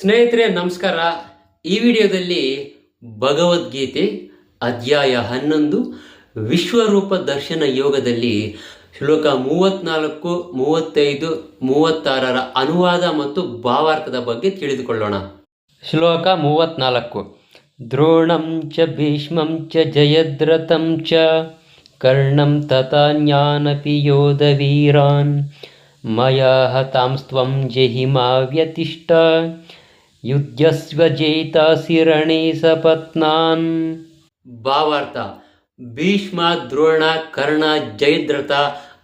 ಸ್ನೇಹಿತರೆ, ನಮಸ್ಕಾರ. ಈ ವಿಡಿಯೋದಲ್ಲಿ ಭಗವದ್ಗೀತೆ ಅಧ್ಯಾಯ ಹನ್ನೊಂದು, ವಿಶ್ವರೂಪ ದರ್ಶನ ಯೋಗದಲ್ಲಿ ಶ್ಲೋಕ ಮೂವತ್ನಾಲ್ಕು, ಮೂವತ್ತೈದು, ಮೂವತ್ತಾರರ ಅನುವಾದ ಮತ್ತು ಭಾವಾರ್ಥದ ಬಗ್ಗೆ ತಿಳಿದುಕೊಳ್ಳೋಣ. ಶ್ಲೋಕ ಮೂವತ್ನಾಲ್ಕು. ದ್ರೋಣಂ ಚ ಭೀಷ್ಮಂ ಚ ಜಯದ್ರಥಂ ಚ ಕರ್ಣಂ ತಥಾನ್ಯಾನಪಿ ಯೋಧವೀರಾನ್. ಮಯಾ ಹತಾಂಸ್ತ್ವಂ ಜಹಿಮಾ ವ್ಯತಿಷ್ಠ ಯುದ್ಧಸ್ವ ಜೇತಾಸಿ ರಣೇ ಸಪತ್ನಾನ್. ಭಾವಾರ್ಥ, ಭೀಷ್ಮ, ದ್ರೋಣ, ಕರ್ಣ ಜಯದ್ರಥ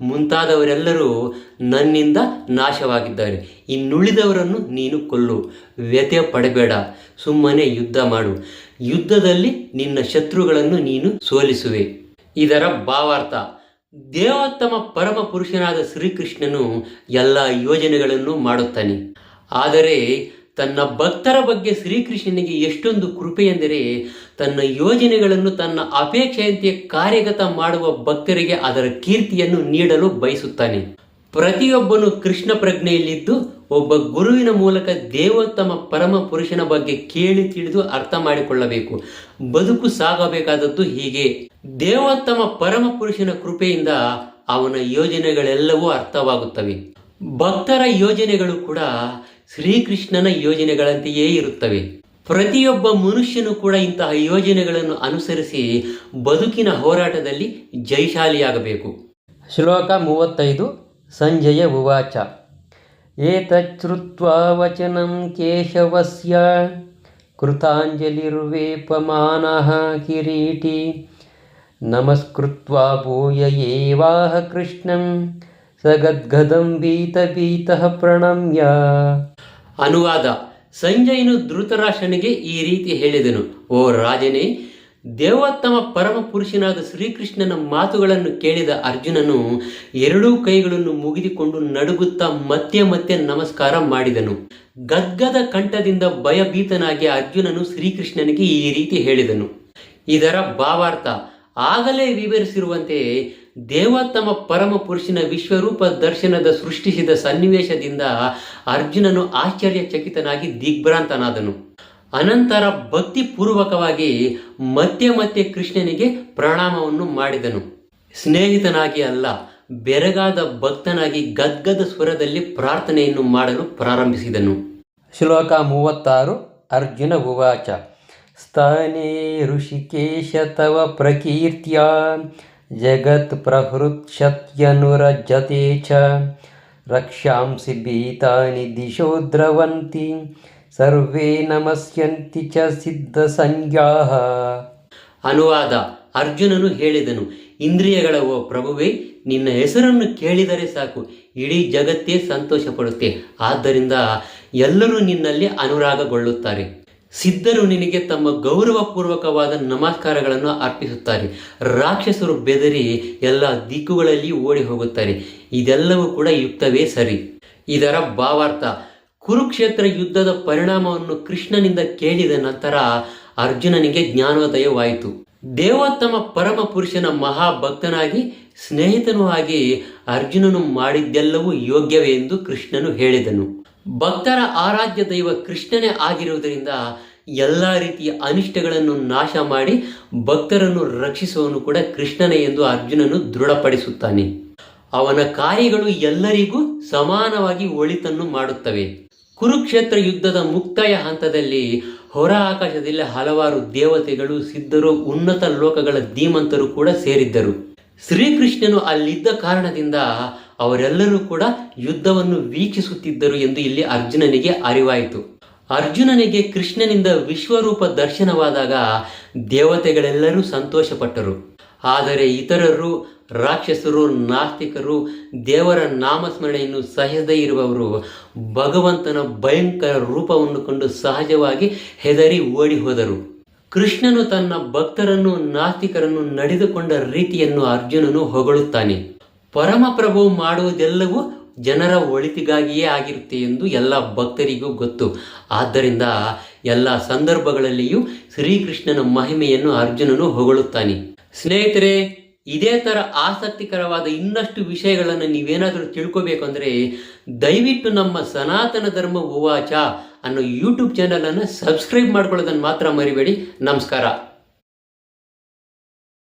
ಮುಂತಾದವರೆಲ್ಲರೂ ನನ್ನಿಂದ ನಾಶವಾಗಿದ್ದಾರೆ. ಇನ್ನುಳಿದವರನ್ನು ನೀನು ಕೊಲ್ಲು. ವ್ಯಥೆ ಪಡಬೇಡ. ಸುಮ್ಮನೆ ಯುದ್ಧ ಮಾಡು. ಯುದ್ಧದಲ್ಲಿ ನಿನ್ನ ಶತ್ರುಗಳನ್ನು ನೀನು ಸೋಲಿಸುವೆ. ಇದರ ಭಾವಾರ್ಥ, ದೇವೋತ್ತಮ ಪರಮ ಪುರುಷನಾದ ಶ್ರೀಕೃಷ್ಣನು ಎಲ್ಲ ಯೋಜನೆಗಳನ್ನು ಮಾಡುತ್ತಾನೆ. ಆದರೆ ತನ್ನ ಭಕ್ತರ ಬಗ್ಗೆ ಶ್ರೀಕೃಷ್ಣನಿಗೆ ಎಷ್ಟೊಂದು ಕೃಪೆ ಎಂದರೆ ತನ್ನ ಯೋಜನೆಗಳನ್ನು, ತನ್ನ ಅಪೇಕ್ಷೆಯಂತೆ ಕಾರ್ಯಗತ ಮಾಡುವ ಭಕ್ತರಿಗೆ ಅದರ ಕೀರ್ತಿಯನ್ನು ನೀಡಲು ಬಯಸುತ್ತಾನೆ. ಪ್ರತಿಯೊಬ್ಬನು ಕೃಷ್ಣ ಪ್ರಜ್ಞೆಯಲ್ಲಿದ್ದು, ಒಬ್ಬ ಗುರುವಿನ ಮೂಲಕ ದೇವೋತ್ತಮ ಪರಮ ಪುರುಷನ ಬಗ್ಗೆ ಕೇಳಿ ತಿಳಿದು ಅರ್ಥ ಮಾಡಿಕೊಳ್ಳಬೇಕು. ಬದುಕು ಸಾಗಬೇಕಾದದ್ದು ಹೀಗೆ. ದೇವೋತ್ತಮ ಪರಮ ಪುರುಷನ ಕೃಪೆಯಿಂದ ಅವನ ಯೋಜನೆಗಳೆಲ್ಲವೂ ಅರ್ಥವಾಗುತ್ತವೆ. ಭಕ್ತರ ಯೋಜನೆಗಳು ಕೂಡ ಶ್ರೀಕೃಷ್ಣನ ಯೋಜನೆಗಳಂತೆಯೇ ಇರುತ್ತವೆ. ಪ್ರತಿಯೊಬ್ಬ ಮನುಷ್ಯನು ಕೂಡ ಇಂತಹ ಯೋಜನೆಗಳನ್ನು ಅನುಸರಿಸಿ ಬದುಕಿನ ಹೋರಾಟದಲ್ಲಿ ಜಯಶಾಲಿಯಾಗಬೇಕು ಶ್ಲೋಕ ಮೂವತ್ತೈದು, ಸಂಜಯ ಉವಾಚ. ಏತಚ್ಛ್ರುತ್ವ ವಚನಂ ಕೇಶವಸ್ಯ ಕೃತಾಂಜಲಿರ್ವೇಪಮಾನಃ ಕಿರೀಟಿ ನಮಸ್ಕೃತ್ವಾ ಭೂಯ ಏವಾಹ ಕೃಷ್ಣಂ ಸಗದ್ಗದಂ ಬೀತ ಭೀತಃ ಪ್ರಣಮ್ಯ ಅನುವಾದ. ಸಂಜಯನು ಧೃತರಾಷ್ಟ್ರನಿಗೆ ಈ ರೀತಿ ಹೇಳಿದನು, ಓ ರಾಜನೇ, ದೇವೋತ್ತಮ ಪರಮ ಪುರುಷನಾದ ಶ್ರೀಕೃಷ್ಣನ ಮಾತುಗಳನ್ನು ಕೇಳಿದ ಅರ್ಜುನನು ಎರಡೂ ಕೈಗಳನ್ನು ಮುಗಿದುಕೊಂಡು ನಡುಗುತ್ತಾ ಮತ್ತೆ ಮತ್ತೆ ನಮಸ್ಕಾರ ಮಾಡಿದನು. ಗದ್ಗದ ಕಂಠದಿಂದ ಭಯಭೀತನಾಗಿ ಅರ್ಜುನನು ಶ್ರೀಕೃಷ್ಣನಿಗೆ ಈ ರೀತಿ ಹೇಳಿದನು. ಇದರ ಭಾವಾರ್ಥ, ಆಗಲೇ ವಿವರಿಸಿರುವಂತೆ ತಮ್ಮ ಪರಮ ಪುರುಷನ ವಿಶ್ವರೂಪ ದರ್ಶನದ ಸೃಷ್ಟಿಸಿದ ಸನ್ನಿವೇಶದಿಂದ ಅರ್ಜುನನು ಆಶ್ಚರ್ಯಚಕಿತನಾಗಿ ದಿಗ್ಭ್ರಾಂತನಾದನು. ಅನಂತರ ಭಕ್ತಿಪೂರ್ವಕವಾಗಿ ಮತ್ತೆ ಮತ್ತೆ ಕೃಷ್ಣನಿಗೆ ಪ್ರಣಾಮವನ್ನು ಮಾಡಿದನು. ಸ್ನೇಹಿತನಾಗಿ ಅಲ್ಲ, ಬೆರಗಾದ ಭಕ್ತನಾಗಿ ಗದ್ಗದ ಸ್ವರದಲ್ಲಿ ಪ್ರಾರ್ಥನೆಯನ್ನು ಮಾಡಲು ಪ್ರಾರಂಭಿಸಿದನು. ಶ್ಲೋಕ ಮೂವತ್ತಾರು, ಅರ್ಜುನ ಉವಾಚ. ಸ್ಥಾನೇ ಋಷಿಕೇಶ ತವ ಪ್ರಕೀರ್ತ್ಯ. ಜಗತ್ ಪ್ರಹೃತ್ಯನುರಜತೆ ಚ. ರಕ್ಷಾಂಸಿ ಭೀತಾನಿ ದಿಶೋ ದ್ರವಂತಿ. ಸರ್ವೇ ನಮಸ್ಯಂತಿ ಚ ಸಿದ್ಧ ಸಂಜ್ಞಾ. ಅನುವಾದ. ಅರ್ಜುನನು ಹೇಳಿದನು, ಇಂದ್ರಿಯಗಳ ಓ ಪ್ರಭುವೇ, ನಿನ್ನ ಹೆಸರನ್ನು ಕೇಳಿದರೆ ಸಾಕು. ಇಡೀ ಜಗತ್ತೇ ಸಂತೋಷ ಪಡುತ್ತೆ ಆದ್ದರಿಂದ ಎಲ್ಲರೂ ನಿನ್ನಲ್ಲಿ ಅನುರಾಗಗೊಳ್ಳುತ್ತಾರೆ. ಸಿದ್ಧರು ನಿನಗೆ ತಮ್ಮ ಗೌರವಪೂರ್ವಕವಾದ ನಮಸ್ಕಾರಗಳನ್ನು ಅರ್ಪಿಸುತ್ತಾರೆ. ರಾಕ್ಷಸರು ಬೆದರಿ ಎಲ್ಲ ದಿಕ್ಕುಗಳಲ್ಲಿ ಓಡಿ ಹೋಗುತ್ತಾರೆ. ಇದೆಲ್ಲವೂ ಕೂಡ ಯುಕ್ತವೇ ಸರಿ. ಇದರ ಭಾವಾರ್ಥ, ಕುರುಕ್ಷೇತ್ರ ಯುದ್ಧದ ಪರಿಣಾಮವನ್ನು ಕೃಷ್ಣನಿಂದ ಕೇಳಿದ ನಂತರ ಅರ್ಜುನನಿಗೆ ಜ್ಞಾನೋದಯವಾಯಿತು. ದೇವೋತ್ತಮ ಪರಮ ಪುರುಷನ ಮಹಾಭಕ್ತನಾಗಿ, ಸ್ನೇಹಿತನೂ ಆಗಿ ಅರ್ಜುನನು ಮಾಡಿದ್ದೆಲ್ಲವೂ ಯೋಗ್ಯವೇ ಎಂದು ಕೃಷ್ಣನು ಹೇಳಿದನು. ಭಕ್ತರ ಆರಾಧ್ಯ ದೈವ ಕೃಷ್ಣನೇ ಆಗಿರುವುದರಿಂದ ಎಲ್ಲ ರೀತಿಯ ಅನಿಷ್ಟಗಳನ್ನು ನಾಶ ಮಾಡಿ ಭಕ್ತರನ್ನು ರಕ್ಷಿಸುವನು ಕೂಡ ಕೃಷ್ಣನೇ ಎಂದು ಅರ್ಜುನನು ದೃಢಪಡಿಸುತ್ತಾನೆ. ಅವನ ಕಾರ್ಯಗಳು ಎಲ್ಲರಿಗೂ ಸಮಾನವಾಗಿ ಒಳಿತನ್ನು ಮಾಡುತ್ತವೆ. ಕುರುಕ್ಷೇತ್ರ ಯುದ್ಧದ ಮುಕ್ತಾಯ ಹಂತದಲ್ಲಿ ಹೊರ ಆಕಾಶದಲ್ಲಿ ಹಲವಾರು ದೇವತೆಗಳು, ಸಿದ್ಧರು, ಉನ್ನತ ಲೋಕಗಳ ಧೀಮಂತರು ಕೂಡ ಸೇರಿದ್ದರು. ಶ್ರೀಕೃಷ್ಣನು ಅಲ್ಲಿದ್ದ ಕಾರಣದಿಂದ ಅವರೆಲ್ಲರೂ ಕೂಡ ಯುದ್ಧವನ್ನು ವೀಕ್ಷಿಸುತ್ತಿದ್ದರು ಎಂದು ಇಲ್ಲಿ ಅರ್ಜುನನಿಗೆ ಅರಿವಾಯಿತು. ಅರ್ಜುನನಿಗೆ ಕೃಷ್ಣನಿಂದ ವಿಶ್ವರೂಪ ದರ್ಶನವಾದಾಗ ದೇವತೆಗಳೆಲ್ಲರೂ ಸಂತೋಷಪಟ್ಟರು. ಆದರೆ ಇತರರು, ರಾಕ್ಷಸರು, ನಾಸ್ತಿಕರು, ದೇವರ ನಾಮಸ್ಮರಣೆಯನ್ನು ಸಹದೇ ಇರುವವರು ಭಗವಂತನ ಭಯಂಕರ ರೂಪವನ್ನು ಕಂಡು ಸಹಜವಾಗಿ ಹೆದರಿ ಓಡಿ ಹೋದರು ಕೃಷ್ಣನು ತನ್ನ ಭಕ್ತರನ್ನು, ನಾಸ್ತಿಕರನ್ನು ನಡೆದುಕೊಂಡ ರೀತಿಯನ್ನು ಅರ್ಜುನನು ಹೊಗಳುತ್ತಾನೆ. ಪರಮಪ್ರಭು ಮಾಡುವುದೆಲ್ಲವೂ ಜನರ ಒಳಿತಿಗಾಗಿಯೇ ಆಗಿರುತ್ತೆ ಎಂದು ಎಲ್ಲ ಭಕ್ತರಿಗೂ ಗೊತ್ತು. ಆದ್ದರಿಂದ ಎಲ್ಲ ಸಂದರ್ಭಗಳಲ್ಲಿಯೂ ಶ್ರೀಕೃಷ್ಣನ ಮಹಿಮೆಯನ್ನು ಅರ್ಜುನನು ಹೊಗಳುತ್ತಾನೆ. ಸ್ನೇಹಿತರೆ, ಇದೇ ಥರ ಆಸಕ್ತಿಕರವಾದ ಇನ್ನಷ್ಟು ವಿಷಯಗಳನ್ನು ನೀವೇನಾದರೂ ತಿಳ್ಕೋಬೇಕು ಅಂದರೆ ದಯವಿಟ್ಟು ನಮ್ಮ ಸನಾತನ ಧರ್ಮ ಉವಾಚ ಅನ್ನೋ ಯೂಟ್ಯೂಬ್ ಚಾನಲನ್ನು ಸಬ್ಸ್ಕ್ರೈಬ್ ಮಾಡ್ಕೊಳ್ಳೋದನ್ನು ಮಾತ್ರ ಮರಿಬೇಡಿ. ನಮಸ್ಕಾರ.